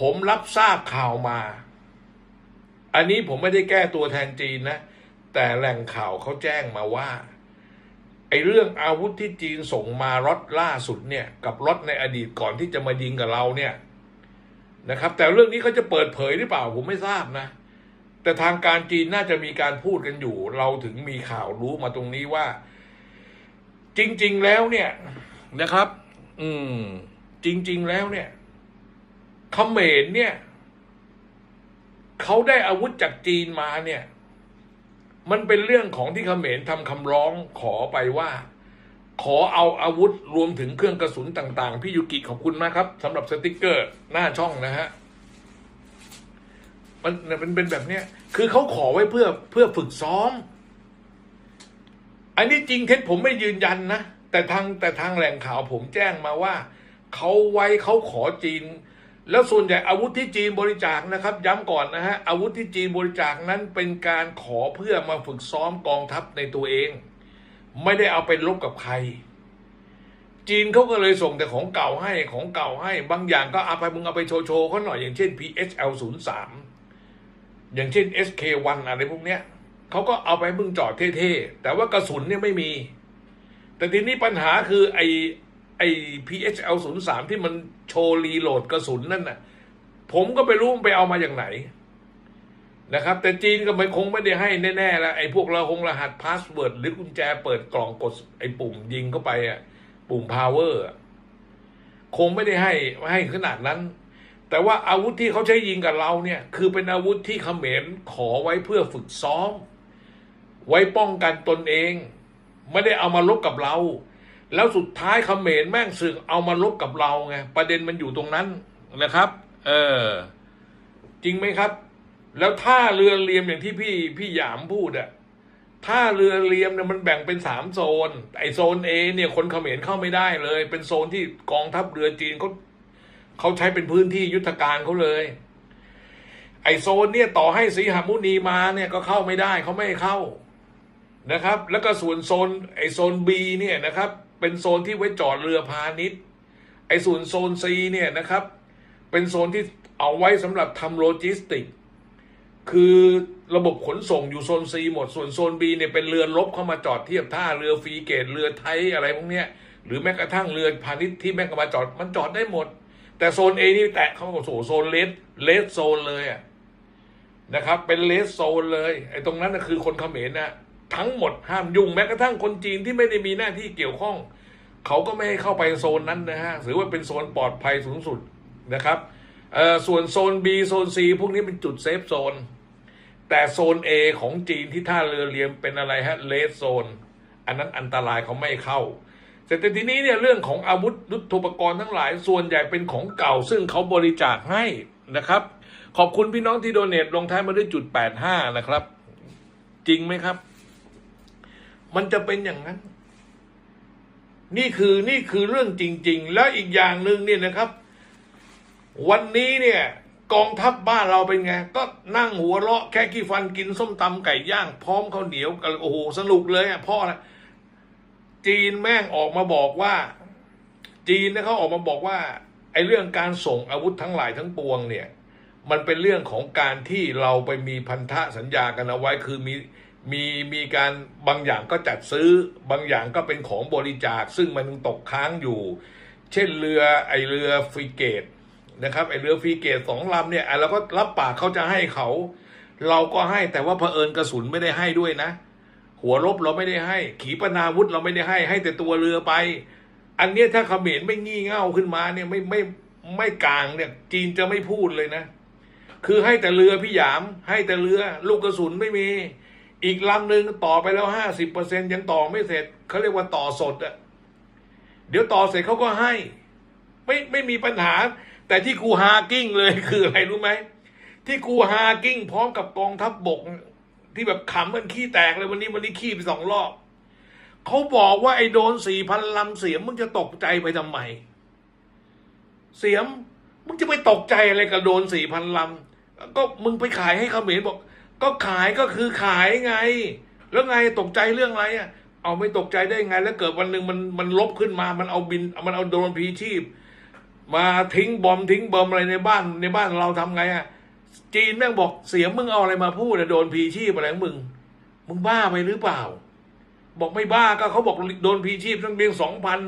ผมรับทราบข่าวมา อันนี้ผมไม่ได้แก้ตัวแทนจีนนะ แต่แหล่งข่าวเขาแจ้งมาว่า ไอ้เรื่องอาวุธที่จีนส่งมารถล่าสุดเนี่ย กับรถในอดีตก่อนที่จะมายิงกับเราเนี่ยนะครับ แต่เรื่องนี้เขาจะเปิดเผยหรือเปล่าผมไม่ทราบนะ แต่ทางการจีนน่าจะมีการพูดกันอยู่ เราถึงมีข่าวรู้มาตรงนี้ว่า จริง ๆ แล้วเนี่ยนะครับ อืม จริง ๆ แล้วเนี่ย เขมรเนี่ยเขาได้อาวุธจากจีนมาเนี่ย มันเป็นเรื่องของที่เขมรทำคำร้องขอไปว่า ขอเอาอาวุธรวมถึงเครื่องกระสุนต่าง ๆ พี่ยุกิขอบคุณมากครับสำหรับสติกเกอร์หน้าช่องนะฮะมันเป็นเป็นแบบเนี้ยคือเขาขอไว้เพื่อเพื่อฝึกซ้อม อันนี้จริงเท็จผมไม่ยืนยันนะ แต่ทางแต่ทางแหล่งข่าวผมแจ้งมาว่า เขาไว้เขาขอจีน แล้วส่วนใหญ่อาวุธที่จีนบริจาคนะครับ ย้ำก่อนนะฮะอาวุธที่จีนบริจาคนั้นเป็นการขอเพื่อมาฝึกซ้อมกองทัพในตัวเอง ไม่ได้เอาไปรบกับใคร จีนเขาก็เลยส่งแต่ของเก่าให้ของเก่าให้ บางอย่างก็เอาไปมึงเอาไปโชว์โชว์เขาหน่อยอย่างเช่น PHL 0 3อย่างเช่น SK1 อะไรพวกเนี้ยเขาก็เอาไปมึงจอดเท่ๆแต่ว่ากระสุนเนี่ยไม่มี แต่ทีนี้ปัญหาคือไอ ไอ้ PHL 0 3ที่มันโชว์รีโหลดกระสุนนั่นน่ะ ผมก็ไปรู้มันไปเอามาอย่างไหนนะครับ แต่จีนก็ไม่คงไม่ได้ให้แน่ๆแล้วไอ้พวกเราคงรหัสพาสเวิร์ดหรือกุญแจเปิดกล่องกดไอ้ปุ่มยิงเข้าไปอะปุ่ม power อะคงไม่ได้ให้ให้ขนาดนั้น แต่ว่าอาวุธที่เขาใช้ยิงกับเราเนี่ย คือเป็นอาวุธที่เขมรขอไว้เพื่อฝึกซ้อม ไว้ป้องกันตนเอง ไม่ได้เอามาลบกับเรา แล้วสุดท้ายเขมรแม่งสึกเอามาลบกับเราไงประเด็นมันอยู่ตรงนั้นนะครับ เออ จริงไหมครับ แล้วท่าเรือเรียมอย่างที่พี่พี่หยามพูดอะท่าเรือเรียมเนี่ยมันแบ่งเป็นสามโซน ไอโซนเอเนี่ยคนเขมรเข้าไม่ได้เลย เป็นโซนที่กองทัพเรือจีนเขาเขาใช้เป็นพื้นที่ยุทธการเขาเลย ไอโซนเนี่ยต่อให้สีหมุนีมาเนี่ยก็เข้าไม่ได้เขาไม่เข้านะครับ แล้วก็ส่วนโซนไอโซน B เนี่ยนะครับ เป็นโซนที่ไว้จอดเรือพาณิชย์ ไอส่วนโซน C เนี่ยนะครับ เป็นโซนที่เอาไว้สำหรับทำโลจิสติก คือระบบขนส่งอยู่โซน C หมด ส่วนโซน B เนี่ยเป็นเรือรบเข้ามาจอดเทียบท่าเรือฟรีเกตเรือไทยอะไรพวกเนี้ย หรือแม้กระทั่งเรือพาณิชย์ที่แม่งมาจอดมันจอดได้หมด แต่โซน A นี่แตะเข้ากับโซนเลสเลสโซนเลยอะนะครับ เป็นเลสโซนเลย ไอ้ตรงนั้นนะคือคนเขมรนะ ทั้งหมดห้ามยุ่งแม้กระทั่งคนจีนที่ไม่ได้มีหน้าที่เกี่ยวข้อง เขาก็ไม่ให้เข้าไปโซนนั้นนะฮะถือว่าเป็นโซนปลอดภัยสูงสุดนะครับส่วนโซน B โซน C พวกนี้เป็นจุดเซฟโซน แต่โซน A ของจีนที่ท่าเรือเรียมเป็นอะไรฮะเลสโซน อันนั้นอันตรายเขาไม่เข้าแต่ทีนี้เนี่ยเรื่องของอาวุธยุทโธปกรณ์ทั้งหลาย ส่วนใหญ่เป็นของเก่าซึ่งเขาบริจาคให้นะครับ ขอบคุณพี่น้องที่โดเนทลงท้ายมาด้วยจุดแปดห้านะครับ จริงไหมครับ มันจะเป็นอย่างนั้น นี่คือนี่คือเรื่องจริง ๆ แล้วอีกอย่างหนึ่งเนี่ยนะครับ วันนี้เนี่ย กองทัพบ้านเราเป็นไง ก็นั่งหัวเราะแค่ขี้ฟันกินส้มตำไก่ย่าง พร้อมข้าวเหนียวกันโอ้โหสนุกเลยอะพ่อนะจีนแม่งออกมาบอกว่า จีนเนี่ยเขาออกมาบอกว่า ไอ้เรื่องการส่งอาวุธทั้งหลายทั้งปวงเนี่ย มันเป็นเรื่องของการที่เราไปมีพันธะสัญญากันเอาไว้คือมี มีมีการบางอย่างก็จัดซื้อบางอย่างก็เป็นของบริจาค ซึ่งมันตกค้างอยู่ เช่นเรือไอเรือฟรีเกตนะครับไอเรือฟรีเกตสองลำเนี่ยเราก็รับปากเขาจะให้เขา เราก็ให้แต่ว่าเผอิญกระสุนไม่ได้ให้ด้วยนะ หัวรบเราไม่ได้ให้ ขีปนาวุธเราไม่ได้ให้ให้แต่ตัวเรือไป อันนี้ถ้าเขมรไม่งี่เง่าขึ้นมาเนี่ยไม่ไม่ไม่กลางเนี่ยจีนจะไม่พูดเลยนะ คือให้แต่เรือพี่หยาม ให้แต่เรือ ลูกกระสุนไม่มี อีกลำหนึ่งต่อไปแล้วห้าสิบเปอร์เซ็นยังต่อไม่เสร็จเขาเรียกว่าต่อสดอะเดี๋ยวต่อเสร็จเขาก็ให้ ไม่ไม่มีปัญหา แต่ที่กูฮากิ้งเลยคืออะไรรู้ไหมที่กูฮากิ้งพร้อมกับกองทัพบบก ที่แบบขำกันขี้แตกเลยวันนี้วันนี้ขี้ไปสองรอบเขาบอกว่าไอ้โดนสี่พันลำเสียมมึงจะตกใจไปทำไมเสียมมึงจะไปตกใจอะไรกับโดนสี่พันลำก็มึงไปขายให้เขมรบอก ก็ขายก็คือขายไง แล้วไงตกใจเรื่องอะไรอะเอาไม่ตกใจได้ไง แล้วเกิดวันหนึ่งมันมันลบขึ้นมา มันเอาบิน มันเอาโดรนพีชีพ มาทิ้งบอมทิ้งบอมอะไรในบ้านในบ้านเราทำไงอะจีนแม่งบอกเสียมึงเอาอะไรมาพูดอะโดนพีชีพอะไรของมึง มึงบ้าไปหรือเปล่า บอกไม่บ้าก็เขาบอกโดนพีชีพตั้งเพียงสองพัน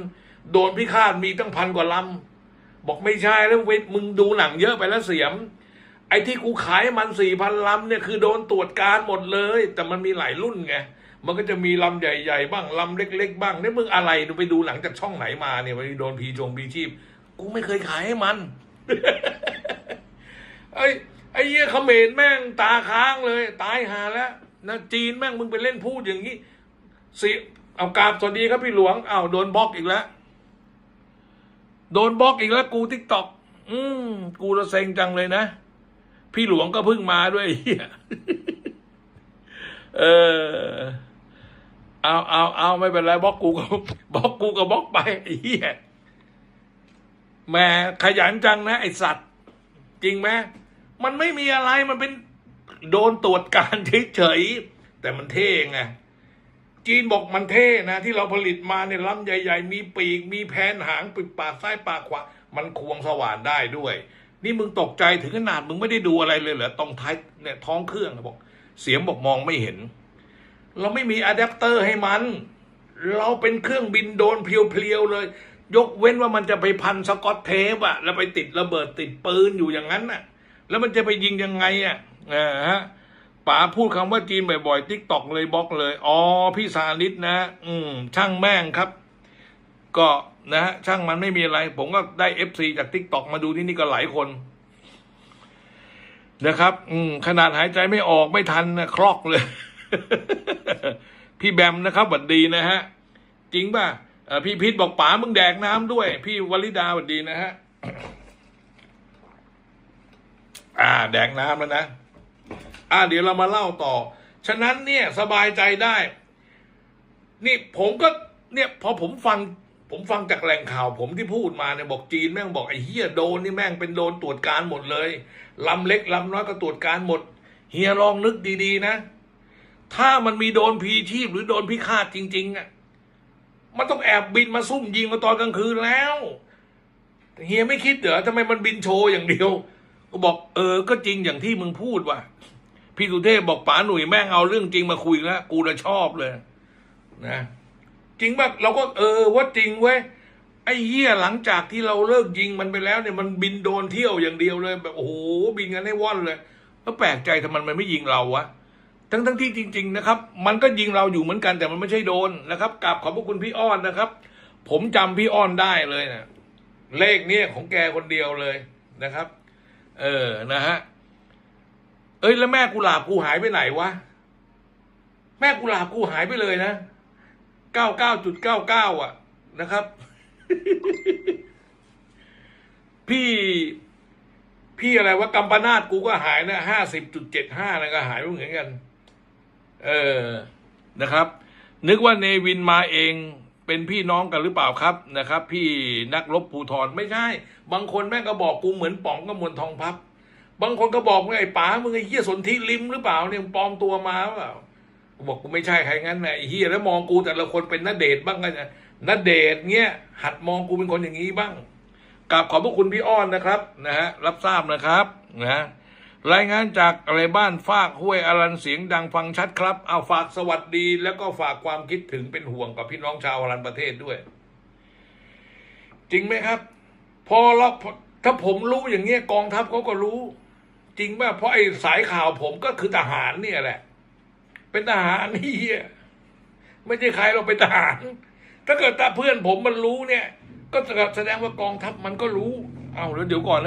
โดนพิฆาตมีตั้งพันกว่าลำบอกไม่ใช่แล้วเวมึงดูหนังเยอะไปแล้วเสียม ไอ้ที่กูขายมันสี่พันลำเนี่ยคือโดนตรวจการหมดเลย แต่มันมีหลายรุ่นไงมันก็จะมีลำใหญ่ๆ บ้างลำเล็ก ๆ บ้างนี่มึงอะไรดูไปดูหนังจากช่องไหนมาเนี่ยไปโดนพีจงพีชีพ กูไม่เคยขายให้มันไอ้ไอ้เหี้ยเขมรแม่งตาค้างเลย ตายหาแล้วนะจีนแม่งมึงไปเล่นพูดอย่างนี้สียเอากราบสวัสดีครับพี่หลวงอ้าวโดนบล็อกอีกแล้ว โดนบล็อกอีกแล้วกูทิกตอกอืมกูระเซ็งจังเลยนะ พี่หลวงก็เพิ่งมาด้วยไอ้เฮียเออเอาเอาเอาไม่เป็นไรบล็อกกูก็บล็อกกูก็บล็อกไปเฮียแหม่ขยันจังนะไอสัตว์ จริงไหมมันไม่มีอะไรมันเป็นโดนตรวจการเฉยๆแต่มันเท่ไงจีนบอกมันเท่นะ ที่เราผลิตมาเนี่ยลำใหญ่ ๆ มีปีก มีแผนหางปิดปากซ้ายปากขวา มันควงสว่านได้ด้วย นี่มึงตกใจถึงขนาดมึงไม่ได้ดูอะไรเลยเหรอตรงท้ายเนี่ยท้องเครื่องบอก เสียงบอกมองไม่เห็น เราไม่มีอะแดปเตอร์ให้มัน เราเป็นเครื่องบินโดนเพียวๆเลย ยกเว้นว่ามันจะไปพันสกอตเทปอะแล้วไปติดระเบิดติดปืนอยู่อย่างนั้นน่ะ แล้วมันจะไปยิงยังไงอะอ่าฮะป๋าพูดคำว่าจีนบ่อยๆติ๊กตอกเลยบล็อกเลย อ๋อ พี่สาลิตนะ อืม ช่างแม่งครับ ก็ นะฮะช่างมันไม่มีอะไร ผมก็ได้เอฟซีจากติ๊กตอกมาดูที่นี่ก็หลายคนนะครับ อืมขนาดหายใจไม่ออกไม่ทันนะคลอกเลย พี่แบมนะครับหวัดดีนะฮะ จริงป่ะพี่พิษบอกป๋ามึงแดกน้ำด้วย พี่วลิดาหวัดดีนะฮะอ่า แดกน้ำแล้วนะ อ่า เดี๋ยวเรามาเล่าต่อ ฉะนั้นเนี่ย สบายใจได้ นี่ผมก็ เนี่ย พอผมฟัง ผมฟังจากแหล่งข่าวผมที่พูดมาเนี่ยบอกจีนแม่งบอกไอ้เฮียโดนนี่แม่งเป็นโดนตรวจการหมดเลยลำเล็กลำน้อยก็ตรวจการหมด เฮียลองนึกดีๆนะ ถ้ามันมีโดนพีชีพหรือโดนพิฆาตจริงๆอะมันต้องแอบบินมาซุ่มยิงมาตอนกลางคืนแล้วเฮียไม่คิดเหรอทำไมมันบินโชว์อย่างเดียวก็บอกเออก็จริงอย่างที่มึงพูดว่ะพี่สุเทพบอกป๋าหนุ่ยแม่งเอาเรื่องจริงมาคุยแล้วกูจะชอบเลย นะ จริงป่ะเราก็เออว่าจริงเว้ยไอ้เหี้ยหลังจากที่เราเลิกยิงมันไปแล้วเนี่ยมันบินโดนเที่ยวอย่างเดียวเลยแบบโอ้โหบินกันให้ว่อนเลยแล้วแปลกใจทำไมมันไม่ยิงเราวะทั้งทั้งที่จริง ๆ นะครับ มันก็ยิงเราอยู่เหมือนกันแต่มันไม่ใช่โดนนะครับกราบขอบพระคุณพี่อ้อนนะครับ ผมจำพี่อ้อนได้เลยนะเลขเนี้ยของแกคนเดียวเลยนะครับ เออนะฮะเอ้ยแล้วแม่กุหลาบกูหายไปไหนวะแม่กุหลาบกูหายไปเลยนะ ก้าเก้าจุดเก้าเก้าอะนะครับ พี่พี่อะไรว่ากัมปนาตกูก็หายนะห้าสิบจุดเจ็ดห้านะก็หายเหมือนกัน เออนะครับ นึกว่าเนวินมาเองเป็นพี่น้องกันหรือเปล่าครับนะครับ พี่นักรบภูทรไม่ใช่ บางคนแม่งก็บอกกูเหมือนป๋องกำมลทองพับ บางคนก็บอกว่าไอ้ป๋ามึงไอ้เหี้ยสนธิลิมหรือเปล่าเนี่ยปลอมตัวมาหรือเปล่า กูบอกกูไม่ใช่ใครงั้นนะไอ้เฮียแล้วมองกูแต่ละคนเป็นนเดชน์บ้างกันนะนเดชเงี้ยหัดมองกูเป็นคนอย่างนี้บ้างกราบขอบพระคุณพี่อ้อนนะครับนะฮะรับทราบนะครับนะรายงานจากอะไรบ้านฟากห้วยอรันเสียงดังฟังชัดครับเอาฝากสวัสดี แล้วก็ฝากความคิดถึงเป็นห่วงกับพี่น้องชาวอรันประเทศด้วย จริงไหมครับ พอเราถ้าผมรู้อย่างเงี้ยกองทัพเขาก็รู้ จริงป่ะเพราะไอ้สายข่าวผมก็คือทหารเนี่ยแหละ เป็นทหารนี่เหี้ยไม่ใช่ใครเราเป็นทหาร ถ้าเกิดตาเพื่อนผมมันรู้เนี่ย ก็แสดงว่ากองทัพมันก็รู้ เอาแล้วเดี๋ยวก่อนแล้ว